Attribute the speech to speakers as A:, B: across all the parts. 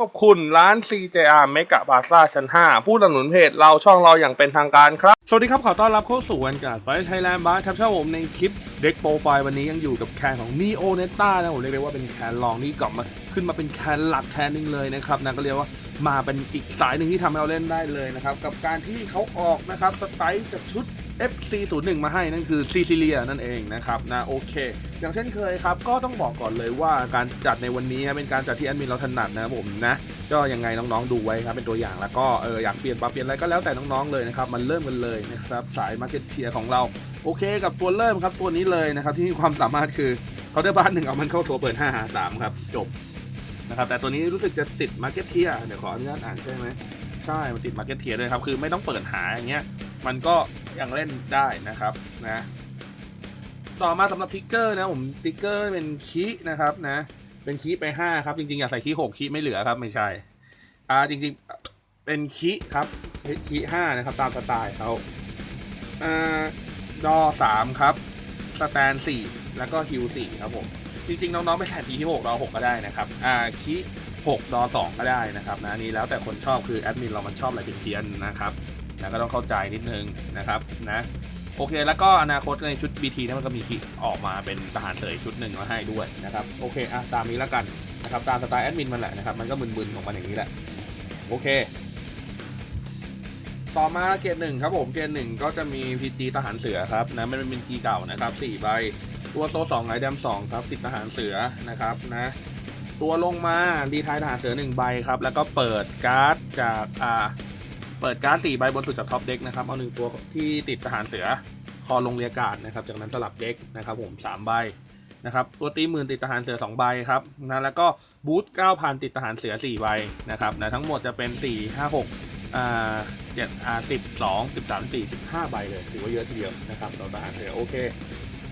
A: ขอบคุณร้าน CJR เมกะบาซ่าชั้น 5 ผู้สนับสนุนเพจเราช่องเราอย่างเป็นทางการครับ สวัสดีครับ ขอต้อนรับเข้าสู่วันการไฟไทยแลนด์บาร์ครับเช่าผมในคลิปเด็กโปรไฟล์วันนี้ยังอยู่กับแคนของ Neo n e t a นะผมเรียกได้ว่าเป็นแคนรองนี่กลับมาขึ้นมาเป็นแคนหลักแคนหนึงเลยนะครับนะก็เรียกว่า มาเป็นอีกสายหนึ่งที่ทำให้เราเล่นได้เลยนะครับ กับการที่เขาออกนะครับสไตล์จากชุด FC01 มาให้นั่นคือซีซิเลียนั่นเองนะครับนะโอเค อย่างเช่นเคยครับ ก็ต้องบอกก่อนเลยว่าการจัดในวันนี้เป็นการจัดที่แอดมินเราถนัดนะครับผมนะก็ยังไงน้องๆดูไว้ครับเป็นตัวอย่างแล้วก็เอออยากเปลี่ยนปรับเปลี่ยนอะไรก็แล้วแต่น้องๆเลยนะครับมันเริ่มกันเลยนะครับสายมาร์เก็ตเทียของเราโอเค กับตัวเริ่มครับตัวนี้เลยนะครับที่มีความสามารถคือเขาได้บ้านหนึ่งเอามันเข้าตัวเปิด5หา3ครับจบ นะครับแต่ตัวนี้รู้สึกจะติดมาร์เก็ตเทียเดี๋ยวขออนุญาตอ่านใช่ไหมใช่ มันติดมาร์เก็ตเทียด้วยครับ คือไม่ต้องเปิดหาอย่างเงี้ยมันก็ยังเล่นได้นะครับนะต่อมาสำหรับทิกเกอร์นะผมทิกเกอร์เป็นคีนะครับนะเป็นคีไป 5 ครับ จริงๆ อยากใส่คี6คีไม่เหลือครับ ไม่ใช่อ่าจริงๆเป็นคีครับคี5นะครับ ตามสไตล์เขาอ่าดอ3ครับสแตน4แล้วก็ฮิว4ครับผม จริงๆ น้องๆ ไปแข่งคี6ดอ6ก็ได้นะครับอ่าคี6ดอ2ก็ได้นะครับนะนี่แล้วแต่คนชอบคือแอดมินเรามันชอบอะไรเพี้ยนๆนะครับนะก็ต้องเข้าใจนิดนึงนะครับนะโอเค แล้วก็อนาคตในชุด BT นี่ยมันก็มีคิออกมาเป็นทหารเสยชุดหนึ่งมาให้ด้วยนะครับโอเคอะตามนี้แล้วกันนะครับตามสไตล์แอดมินมันแหละนะครับมันก็มึนๆของมันอย่างนี้แหละโอเค ต่อมาเกรดหนึ่งครับผมเกรดหนึ่งก็จะมี PG ทหารเสือครับนะมันเป็น PG เก่านะครับสี่ใบ ตัวโซสองไอแดมสองครับติดทหารเสือนะครับนะตัวลงมาดีทายทหารเสือหนึ่งใบครับ แล้วก็เปิดการ์ดจากอ่าเปิดการ์ดสี่ใบบนสุดจากท็อปเด็กนะครับเอาหนึ่งตัวที่ติดทหารเสือคอลงเรียการ์ดนะครับ จากนั้นสลับเด็กนะครับผมสามใบนะครับตัวตีหมื่นติดทหารเสือ2ใบครับนะแล้วก็บูท9,000 ติดทหารเสือ4ใบนะครับนะทั้งหมดจะเป็น 4 5 6อ่า7อ่า10 2 13 4 15 ใบเลย ถือว่าเยอะทีเดียวนะครับต่อทหารเสือโอเค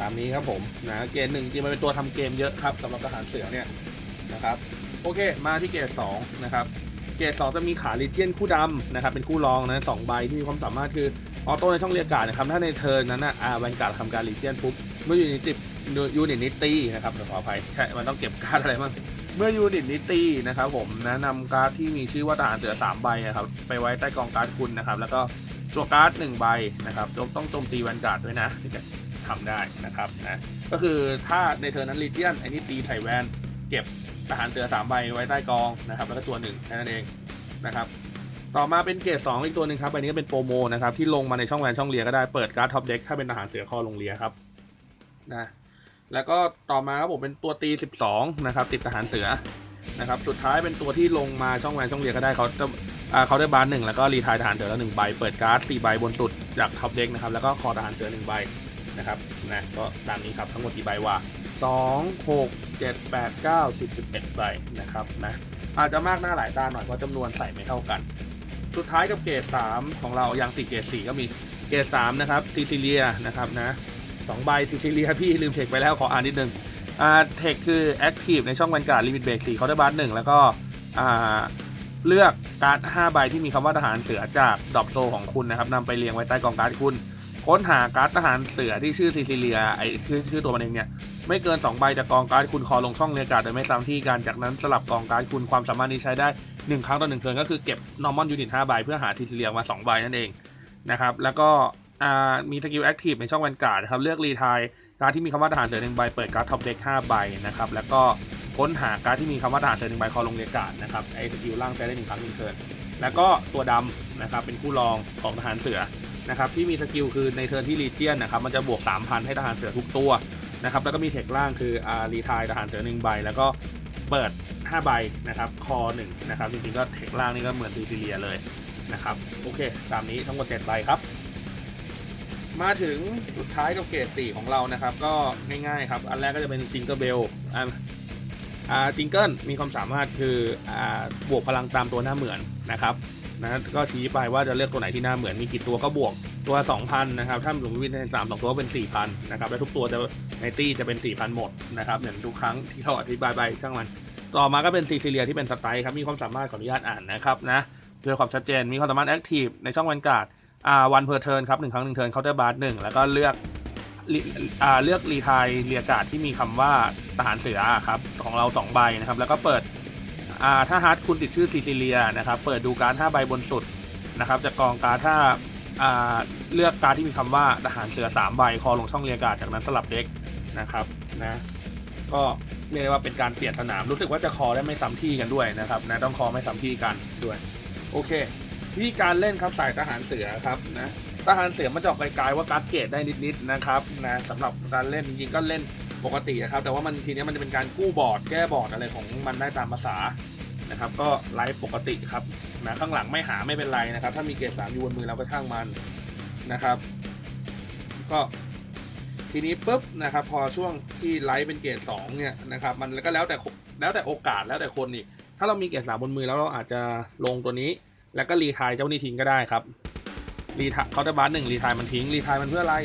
A: ตามนี้ครับผมนะเกณฑ์หนึ่งจริงมันเป็นตัวทำเกมเยอะครับสำหรับทหารเสือเนี่ยนะครับโอเคมาที่เกรด2นะครับเกรดสองจะมีขาลิเจียนคู่ดำนะครับเป็นคู่รองนะสองใบที่มีความสามารถคือออโต้ในช่องเรียกการ์ดนะครับถ้าในเทิร์นนั้นนะอาแวนการ์ดทำการลิเจียนปุ๊บเมื่อยูนิตติยูนิตนิตี้นะครับขออภัยใช่มันต้องเก็บการ์ดอะไรบ้างเมื่อยูนิตนิตี้นะครับผมนะนำการ์ดที่มีชื่อว่าทหารเสือ 3 ใบนะครับไปไว้ใต้กองการ์ดคุณนะครับแล้วก็จั่วการ์ด1ใบนะครับต้องโจมตีแวนการ์ดด้วยนะ ทำได้นะครับนะก็คือถ้าในเทิร์นนั้นลิเจียนไอ้นี่ตีไถแวนเก็บทหารเสือ3ใบไว้ใต้กองนะครับแล้วก็จัวหนึ่งแค่นั้นเองนะครับต่อมาเป็นเกรด2อีกตัวหนึ่งครับอันนี้ก็เป็นโปรโมนะครับที่ลงมาในช่องแวนช่องเลียก็ได้เปิดการ์ดท็อปเด็กถ้าเป็นทหารเสือคอลงเลียครับนะแล้วก็ต่อมาครับผมเป็นตัวตี 12 นะครับ ติดทหารเสือนะครับสุดท้ายเป็นตัวที่ลงมาช่องแวนช่องเลียก็ได้เขาอ่าเขาได้บาร์หนึ่งแล้วก็รีทายทหารเสือแล้วหนึ่งใบ เปิดการ์ดสี่ใบบนสุดจากท็อปเด็กนะครับแล้วก็คอทหารเสือหนึ่งใบ นะครับนะก็ตามนี้ครับทั้งหมดกี่ใบว่า2 6 7 8 9 10 11ใบนะครับนะอาจจะมากหน้าหลายตาหน่อยเพราะจำนวนใส่ไม่เท่ากัน สุดท้ายกับเกรด3ของเราอย่าง4เกรด4ก็มีเกรด3นะครับซิซิเลียนะครับนะสองใบซิซิเลียพี่ลืมเทคไปแล้วขออ่านนิดนึงอ่าเทคคือแอคทีฟในช่องวันการ์ดลิมิตเบรก4เขาได้บาร์หนึ่งแล้วก็อ่าเลือกการ์ด5ใบที่มีคำว่าทหารเสือจากดรอปโซของคุณนะครับนำไปเรียงไว้ใต้กองการ์ดคุณ ค้นหาการ์ดทหารเสือที่ชื่อซิซิเลียไอชื่อชื่อตัวมันเองเนี่ยไม่เกิน 2 ใบจากกองการ์ดคุณคอลงช่องเรียการ์ดโดยไม่ซ้ำที่กันจากนั้นสลับกองการ์ดคุณความสามารถนี้ใช้ได้ 1 ครั้งต่อ1เทิร์นก็คือเก็บ normal unit 5ใบเพื่อหาทีซีเรียมา 2 ใบนั่นเองนะครับแล้วก็มีสกิลแอคทีฟในช่องแวนการ์ดนะครับเลือกรีทายการดที่มีคำว่าทหารเสือหนึ่งใบเปิดการ์ดท็อปเด็ก5ใบนะครับแล้วก็ค้นหาการ์ดที่มีคำว่าทหารเสือหนึ่งใบคอลงเรียการ์ดนะครับไอสกิลล่างใช้ได้หนึ่งครั้งหนึ่งเทิร์นแล้วก็ตัวดำนะครับเป็นคู่รองของทหารเสือ นะครับที่มีสกิลคือในเทิร์นที่ลีเจียนนะครับมันจะบวก 3,000 ให้ทหารเสือทุกตัวนะครับแล้วก็มีเทคล่างคืออารีทายทหารเสือหนึ่งใบ แล้วก็เปิด 5 ใบนะครับคอ1นะครับจริงๆก็เทคล่างนี่ก็เหมือนซีซิเลียเลยนะครับโอเค ตามนี้ทั้งหมด7ใบครับ มาถึงสุดท้ายกับเกรด4ของเรานะครับ ก็ง่ายๆครับ อันแรกก็จะเป็นจิงเกิลเบลอ่าอ่าจิงเกิลมีความสามารถคืออ่าบวกพลังตามตัวหน้าเหมือนนะครับ นะก็ชี้ไปว่าจะเลือกตัวไหนที่หน้าเหมือนมีกี่ตัวก็บวกตัว 2,000 นะครับ ถ้าหลงวินใน3 2ตัวก็เป็น 4,000 นะครับ และทุกตัวจะในตี้จะเป็น 4,000 หมดนะครับเหมือนทุกครั้งที่เราอธิบายไปช่างมัน ต่อมาก็เป็นซีซิเลียที่เป็นสไตล์ครับ มีความสามารถขออนุญาตอ่านนะครับนะเพื่อความชัดเจน มีความสามารถแอคทีฟในช่องวันการ์ดอ่าวันเพอร์เทิร์นครับหนึ่งครั้งหนึ่งเทิร์นเคาน์เตอร์บาร์หนึ่งแล้วก็เลือกอ่าเลือกรีทายเรียกาดที่มีคำว่าทหารเสือครับของเรา2ใบนะครับแล้วก็เปิด ถ้าฮาร์ดคุณติดชื่อซิซิเลียนะครับเปิดดูการ์ด5ใบบนสุดนะครับจะกองการ์ดถ้าอ่าเลือกการ์ดที่มีคำว่าทหารเสือ3ใบคอลงช่องเรียงการ์ดจากนั้นสลับเด็กนะครับนะก็เรียกได้ว่าเป็นการเปลี่ยนสนามรู้สึกว่าจะคอได้ไม่ซ้ำที่กันด้วยนะครับนะต้องคอไม่ซ้ำที่กันด้วยโอเควิธีการเล่นครับสายทหารเสือครับนะทหารเสือมันจะออกไกลๆว่าการ์ดเกตได้นิดๆนะครับนะสำหรับการเล่นจริงๆก็เล่น ปกตินะครับ แต่ว่ามันทีนี้มันจะเป็นการกู้บอร์ดแก้บอร์ดอะไรของมันได้ตามภาษานะครับ ก็ไลฟ์ปกติครับนะข้างหลังไม่หาไม่เป็นไรนะครับ ถ้ามีเกรดสามอยู่บนมือเราก็ช่างมันนะครับ ก็ทีนี้ปุ๊บนะครับ พอช่วงที่ไลฟ์เป็นเกรดสองเนี่ยนะครับ มันก็แล้วแต่แล้วแต่โอกาสแล้วแต่คนอีกถ้าเรามีเกรดสามบนมือแล้วเราอาจจะลงตัวนี้ แล้วก็รีทายเจ้านี่ทิ้งก็ได้ครับรีทายเคาน์เตอร์บาร์หนึ่งรีทายมันทิ้งรีทายมันเพื่ออะไร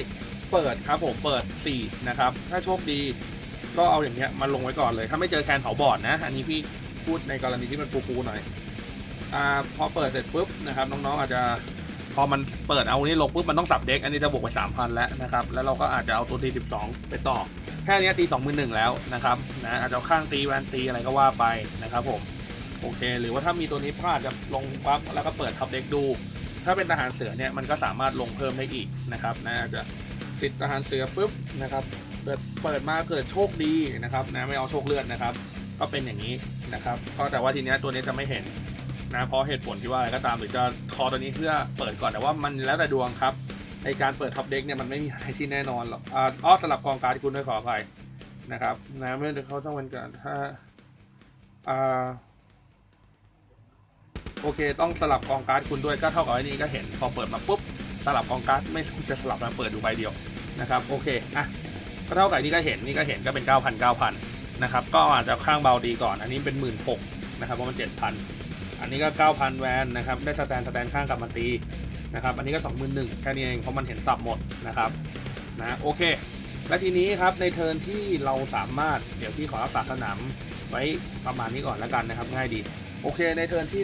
A: เปิดครับผมเปิด 4 นะครับ ถ้าโชคดีก็เอาอย่างเงี้ยมาลงไว้ก่อนเลย ถ้าไม่เจอแคนเผาบอร์ดนะ อันนี้พี่พูดในกรณีที่มันฟูๆหน่อยอ่าพอเปิดเสร็จปุ๊บนะครับน้องๆอาจจะพอมันเปิดเอานี้ลงปุ๊บมันต้องสับเด็ก อันนี้จะบวกไป 3,000 แล้วนะครับ แล้วเราก็อาจจะเอาตัวตี12 ไปต่อ แค่นี้ตี2 1 0 0 0แล้วนะครับนะอาจจะข้างตีแวนตีอะไรก็ว่าไปนะครับผมโอเค หรือว่าถ้ามีตัวนี้พลาดจะลงปั๊บแล้วก็เปิดท็อปเด็กดู ถ้าเป็นทหารเสือเนี่ยมันก็สามารถลงเพิ่มได้อีกนะครับนะอาจจะ ติดทหารเสือปุ๊บนะครับเปิดเปิดมาเกิดโชคดีนะครับนะไม่เอาโชคเลือดนะครับ ก็เป็นอย่างนี้นะครับก็แต่ว่าทีเนี้ยตัวนี้จะไม่เห็นนะเพราะเหตุผลที่ว่าอะไรก็ตามหรือจะคอตัวนี้เพื่อเปิดก่อนแต่ว่ามันแล้วแต่ดวงครับในการเปิดท็อปเด็กเนี่ยมันไม่มีอะไรที่แน่นอนหรอกอ้อสลับกองการที่คุณด้วยขออภัยนะครับนะเมื่อเขาต้องเป็นการถ้าอ่าโอเคต้องสลับกองการ์ดคุณด้วยก็เท่ากับไอ้นี่ก็เห็นพอเปิดมาปุ๊บสลับกองการ์ดไม่รู้จะสลับมาเปิดดูใบเดียว นะครับโอเคอะก็เท่ากับนี่ก็เห็นนี่ก็เห็นก็เป็น 9,000 9,000นะครับก็อาจจะข้างเบาดีก่อน อันนี้เป็น 1 6ื่นนะครับเพราะมัน 7,000 อันนี้ก็ 9,000 แวนนะครับได้สแตนสแตนข้างกลับมาตีนะครับอันนี้ก็ 21,000แค่นี้เองเพราะมันเห็นสับหมดนะครับนะโอเค และทีนี้ครับในเทิร์นที่เราสามารถเดี๋ยวพี่ขอรักษาสนามไว้ประมาณนี้ก่อนแล้วกันนะครับง่ายดีโอเคในเทิร์นที่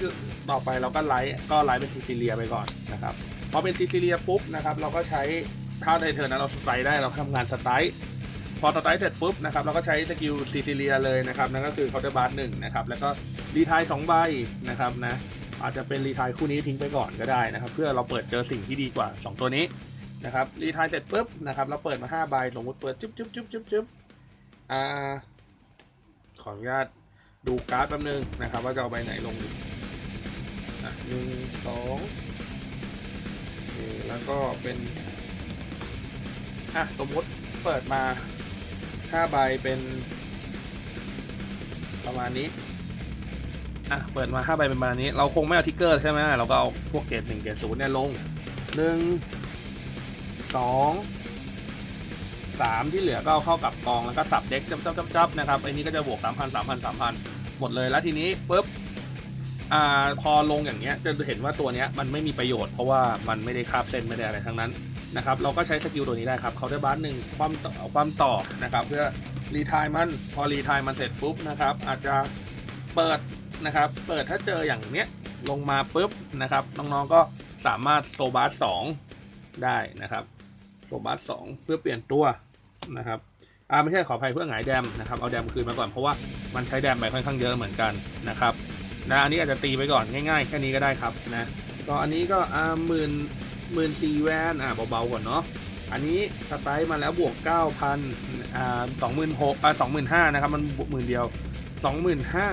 A: ต่อไปเราก็ไลท์ก็ไลท์เป็นซิซิเลียไปก่อนนะครับพอเป็นซิซิเลียปุ๊บนะครับเราก็ใช้ ถ้าในเทิร์นนั้นเราสไตล์ได้เราทำงานสไตล์พอสไตล์เสร็จปุ๊บนะครับเราก็ใช้สกิลซิซิเลียเลยนะครับนั่นก็คือเคาน์เตอร์บาร์หนึ่งนะครับแล้วก็รีทายสองใบนะครับนะอาจจะเป็นรีทายคู่นี้ทิ้งไปก่อนก็ได้นะครับ เพื่อเราเปิดเจอสิ่งที่ดีกว่า 2 ตัวนี้นะครับรีทายเสร็จปุ๊บนะครับเราเปิดมา5ใบสมมติเปิดจุ๊บจุ๊บจุ๊บจุ๊บจุ๊บอ่าขออนุญาตดูการ์ดแป๊บนึงนะครับ ว่าจะเอาใบไหนลงหนึ่งสองแล้วก็เป็น อะสมมติเปิดมาห้าใบเป็นประมาณนี้ อะ เปิดมาห้าใบเป็นประมาณนี้ เราคงไม่เอาทิกเกอร์ใช่ไหมเราก็เอาพวกเกรดหนึ่งเกรดศูนย์เนี่ยลงหนึ่งสองสามที่เหลือก็เอาเข้ากับกองแล้วก็สับเด็กจับจับจับจับนะครับไอ้นี้ก็จะบวกสามพันสามพันสามพันหมดเลยแล้วทีนี้ปุ๊บอ่าพอลงอย่างเงี้ยจะเห็นว่าตัวเนี้ยมันไม่มีประโยชน์เพราะว่ามันไม่ได้คาบเส้นไม่ได้อะไรทั้งนั้น นะครับเราก็ใช้สกิลตัวนี้ได้ครับเขาได้บัสหนึ่งความต่อความต่อนะครับ เพื่อรีทายมันพอรีทายมันเสร็จปุ๊บนะครับ อาจจะเปิดนะครับ เปิดถ้าเจออย่างเนี้ยลงมาปุ๊บนะครับน้องๆก็สามารถโซบัสสองได้นะครับโซบัสสองเพื่อเปลี่ยนตัวนะครับอ่าไม่ใช่ขออภัยเพื่อหงายแดมนะครับเอาแดมคืนมาก่อนเพราะว่ามันใช้แดมไปค่อนข้างเยอะเหมือนกันนะครับนะอันนี้อาจจะตีไปก่อนง่ายๆ แค่นี้ก็ได้ครับนะก็อันนี้ก็อ่าหมื่น หมื่นสี่แวนอ่าเบาๆก่อนเนาะอันนี้สไตล์มาแล้วบวก 9,000อ่าสองหมื่นหกอ่าสองหมื่นห้านะครับมันบวกหมื่นเดียวสองหมื่นห้า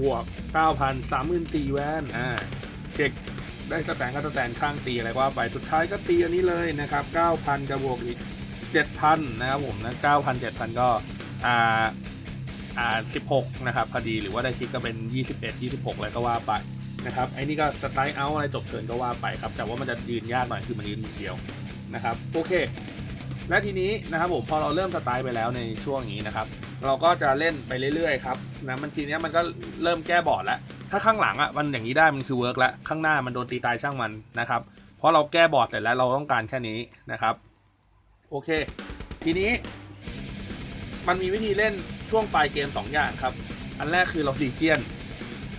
A: บวก 9,000 34,000แวนอ่าเช็คได้สแตนก็สแตนข้างตีอะไรก็ว่าไปสุดท้ายก็ตีอันนี้เลยนะครับ 9,000 กับบวกอีก 7,000 นะครับผมนะ 9,000 7,000 ก็อ่าอ่า16 นะครับพอดีหรือว่าได้ทิกก็เป็น 21 26 อะไรก็ว่าไป นะครับไอ้นี่ก็สไตล์เอาอะไรจบเทินก็ว่าไปครับ แต่ว่ามันจะยืนยากหน่อยคือมันยืนมือเดียวนะครับโอเค และทีนี้นะครับผมพอเราเริ่มสไตล์ไปแล้วในช่วงนี้นะครับ เราก็จะเล่นไปเรื่อยๆครับนะมันทีนี้มันก็เริ่มแก้บอร์ดแล้วถ้าข้างหลังอะมันอย่างนี้ได้มันคือเวิร์กแล้วข้างหน้ามันโดนตีตายช่างมันนะครับเพราะเราแก้บอร์ดเสร็จแล้วเราต้องการแค่นี้นะครับโอเค ทีนี้ มันมีวิธีเล่นช่วงปลายเกม 2 อย่างครับ อันแรกคือเราซีเจียน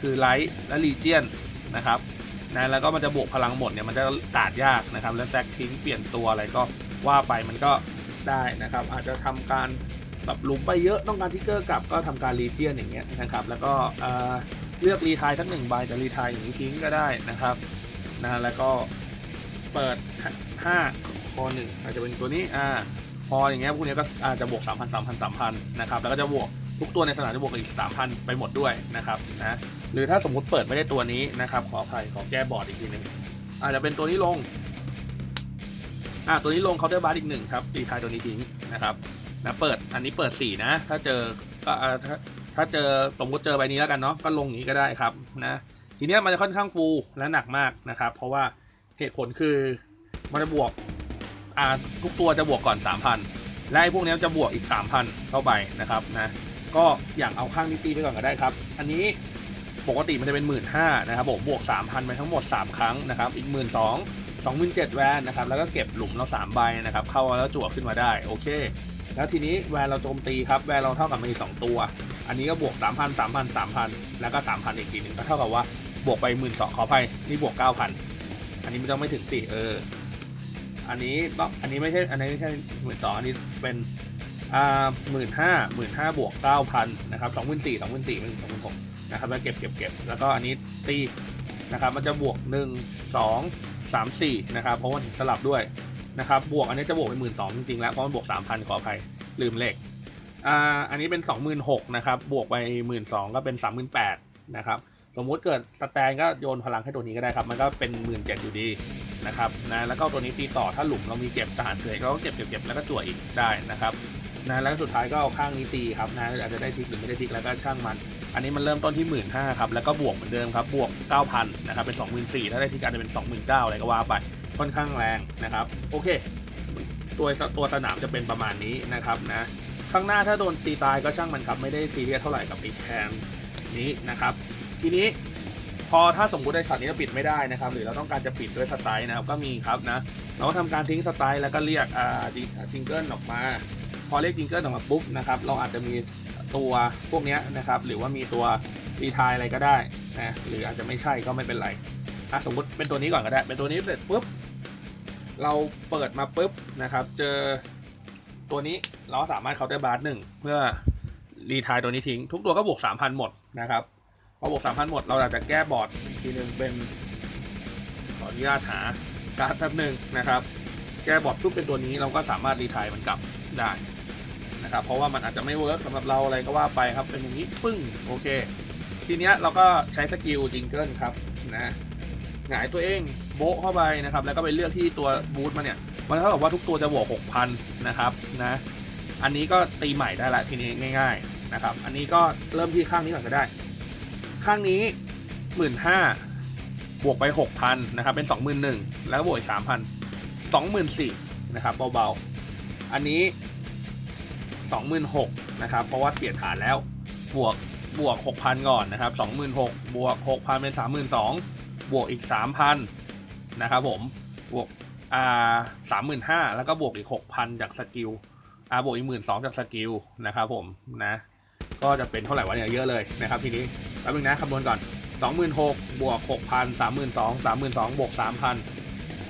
A: คือไลท์และลีเจียนนะครับนะแล้วก็มันจะบวกพลังหมดเนี่ยมันจะตาดยากนะครับ แล้วแซกทิ้งเปลี่ยนตัวอะไรก็ว่าไปมันก็ได้นะครับ อาจจะทำการแบบหลุมไปเยอะต้องการทิกเกอร์กลับก็ทำการลีเจียนอย่างเงี้ยนะครับ แล้วก็เออเลือกรีทายสักหนึ่งใบจะรีทายอย่างนี้ทิ้งก็ได้นะครับนะแล้วก็เปิดห้าคอหนึ่งอาจจะเป็นตัวนี้อ่าพออย่างเงี้ยพวกเนี้ยก็อาจจะบวก 3 0 0 0 3 0 0 3 0 0นะครับแล้วก็จะบวก ทุกตัวในสนามจะบวกอีก 3,000 ไปหมดด้วยนะครับนะหรือถ้าสมมุติเปิดไม่ได้ตัวนี้นะครับ ขออภัยขอแก้บอร์ดอีกทีหนึงอาจจะเป็นตัวนี้ลงอ่าตัวนี้ลงเคาน์เตอร์บาร์อีกหนึ่งครับรีทายตัวนี้ทิ้งนะครับนะเปิดอันนี้เปิด4นะ ถ้าเจอก็อ่าถ้าถ้าเจอสมมติเจอใบนี้แล้วกันเนาะก็ลงอย่างนี้ก็ได้ครับนะทีเนี้ยมันจะค่อนข้างฟูและหนักมากนะครับ เพราะว่าเหตุผลคือมันจะบวกอ่าทุกตัวจะบวกก่อน 3,000 และไอ้พวกนี้จะบวกอีก 3,000 เข้าไปนะครับนะ ก็อย่างเอาข้างนี้ตีไปก่อนก็ได้ครับ อันนี้ปกติมันจะเป็น 1 5ื่นนะครับผมบวก 3,000ไปทั้งหมด 3 ครั้งนะครับ อีก 1 2 0 0 0 27,000แวนนะครับ แล้วก็เก็บหลุมเรา3ใบนะครับ เข้าแล้วจั่วขึ้นมาได้ โอเค แล้วทีนี้แวนเราโจมตีครับ แวนเราเท่ากับมี2ตัว อันนี้ก็บวก 3,000 3,000 3,000 แล้วก็ 3,000 อีกทีหนึ่งก็เท่ากับว่าบวกไป 1 2 0 0ของขอภัยนี่บวก 9,000 อันนี้ไม่ต้องไม่ถึงสิเออ อันนี้ต้องอันนี้ไม่ใช่ อันนี้ไม่ใช่หมื่นสองอันนี้เป็น อ่าหมื่นห้าหมื่นห้าบวกเก้าพันนะครับสองหมื่นสี่สองหมื่นสี่เป็นสองหมื่นหกนะครับแล้วเก็บเก็บเก็บแล้วก็อันนี้ตีนะครับมันจะบวกหนึ่งสองสามสี่นะครับเพราะว่าสลับด้วยนะครับบวกอันนี้จะบวกเป็นหมื่นสองจริงๆแล้วเพราะมันบวกสามพันขออภัยลืมเลขอ่าอันนี้เป็นสองหมื่นหกนะครับบวกไปหมื่นสองก็เป็นสามหมื่นแปดนะครับสมมุติเกิดสแตนก็โยนพลังให้ตัวนี้ก็ได้ครับ มันก็เป็นหมื่นเจ็ดอยู่ดีนะครับนะแล้วก็ตัวนี้ตีต่อถ้าหลุมเรามีเก็บทหารเสือเราก็เก็บเก็บเก็บแล้วก็จั่วอีกได้นะครับ นะแล้วสุดท้ายก็เอาข้างนี้ตีครับนะอาจจะได้ทิกหรือไม่ได้ทิกแล้วก็ช่างมัน อันนี้มันเริ่มต้นที่1 5ื่นครับแล้วก็บวกเหมือนเดิมครับบวก 9,000นะครับเป็น 24,000ถ้าได้ทิกอาจจะเป็น 29,000อะไรก็ว่าไปค่อนข้างแรงนะครับ โอเค ตัวตัวสนามจะเป็นประมาณนี้นะครับนะข้างหน้าถ้าโดนตีตายก็ช่างมันครับไม่ได้ซีเรียสเท่าไหร่กับตีแคนนี้นะครับ ทีนี้พอถ้าสมมุติในช็อตนี้เราปิดไม่ได้นะครับ หรือเราต้องการจะปิดด้วยสไตล์นะครับก็มีครับนะเราก็ทำการทิ้งสไตล์แล้วก็เรียกอ่าจิงเกิลออกมา พอเรียกจิงเกิลออกมาปุ๊บนะครับเราอาจจะมีตัวพวกนี้นะครับหรือว่ามีตัวรีทายอะไรก็ได้นะหรืออาจจะไม่ใช่ก็ไม่เป็นไรอะสมมติเป็นตัวนี้ก่อนก็ได้ เป็นตัวนี้เสร็จปุ๊บเราเปิดมาปุ๊บนะครับ เจอตัวนี้เราก็สามารถเคาน์เตอร์บาร์หนึ่งเพื่อรีทายตัวนี้ทิ้ง ทุกตัวก็บวก 3,000 หมดนะครับพอบวกสามพันหมด เราอาจจะแก้บอร์ดอีกทีหนึ่งเป็นขออนุญาตหาการ์ดแป๊บหนึ่งนะครับ แก้บอร์ดปุ๊บเป็นตัวนี้เราก็สามารถรีทายมันกลับได้ นะครับเพราะว่ามันอาจจะไม่เวิร์กสำหรับเราอะไรก็ว่าไปครับเป็นอย่างนี้ปึ้งโอเค ทีเนี้ยเราก็ใช้สกิลจิงเกิลครับนะหงายตัวเองโบะเข้าไปนะครับแล้วก็ไปเลือกที่ตัวบูทมาเนี่ยมันเท่ากับว่าทุกตัวจะบวก6,000นะครับนะอันนี้ก็ตีใหม่ได้ละทีนี้ง่าย ๆนะครับ อันนี้ก็เริ่มที่ข้างนี้ก่อนก็ได้ ข้างนี้หมื่นห้าบวกไปหกพันนะครับเป็นสองหมื่นหนึ่งแล้วบวกอีกสามพันสองหมื่นสี่นะครับเบาๆ อันนี้ สองหมื่นหกนะครับ เพราะว่าเปลี่ยนฐานแล้ว บวกบวกหกพันก่อนนะครับสองหมื่นหกบวกหกพันเป็นสามหมื่นสองบวกอีกสามพันนะครับผม บวกอ่าสามหมื่นห้าแล้วก็บวกอีกหกพันจากสกิลอ่าบวกอีกหมื่นสองจากสกิลนะครับผมนะ ก็จะเป็นเท่าไหร่วะเนี่ยเยอะเลยนะครับทีนี้แป๊บนึงนะคำนวณก่อน 26,000 บวก 6,000 32,000 32,000 บวก 3,000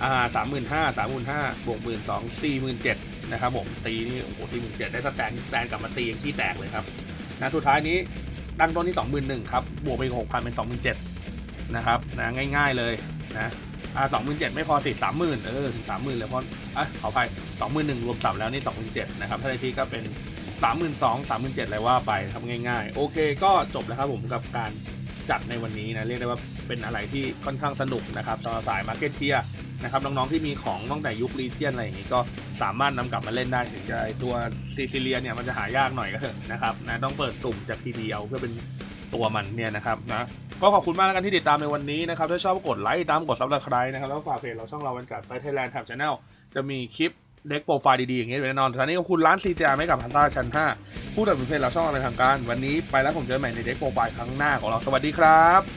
A: อ่า35,000 35,000บวก12,000 47,000นเจ็ดนะครับผมตีนี่โอ้โห47,000ได้สแตนสแตนกลับมาตียังขี้แตกเลยครับนะสุดท้ายนี้ตั้งต้นที่21,000ครับบวกไปอีก6,000เป็น27,000นเจ็ดนะครับนะง่ายๆเลยนะอ่า27,000ไม่พอสิ30,000เออถึง30,000เลยเพราะอะขออภัย21,000รวมสับแล้วนี่27,000นะครับถ้าได้ที่ก็เป็นสามหมื่นสองสามหมื่นเจ็ดอะไรว่าไปทำง่ายๆ โอเคก็จบแล้วครับผมกับการจัดในวันนี้นะเรียกได้ว่าเป็นอะไรที่ค่อนข้างสนุกนะครับสำหรับสายมาร์เก็ตเทีย นะครับน้องๆที่มีของตั้งแต่ยุครีเจียนอะไรอย่างนี้ก็สามารถนำกลับมาเล่นได้ถึงจะตัวซีซิเลียเนี่ยมันจะหายากหน่อยก็เถอะนะครับนะต้องเปิดสุ่มจากทีเดียวเพื่อเป็นตัวมันเนี่ยนะครับนะก็ขอบคุณมากแล้วกันที่ติดตามในวันนี้นะครับ ถ้าชอบกดไลค์ตามกดซับสไครต์นะครับ แล้วฝากเพจเราช่องเราวันกัดไฟไทยแลนด์แท็บชาแนลจะมีคลิปเด็กโปรไฟล์ดีๆอย่างเงี้ยแน่นอนท่านี้ขอบคุณร้าน CJ ไม่กับฮันต้าชั้น5ผู้ดำเนินเพจเราช่องเราเป็นทางการ วันนี้ไปแล้วผมเจอใหม่ในเด็กโปรไฟล์ครั้งหน้าของเราสวัสดีครับ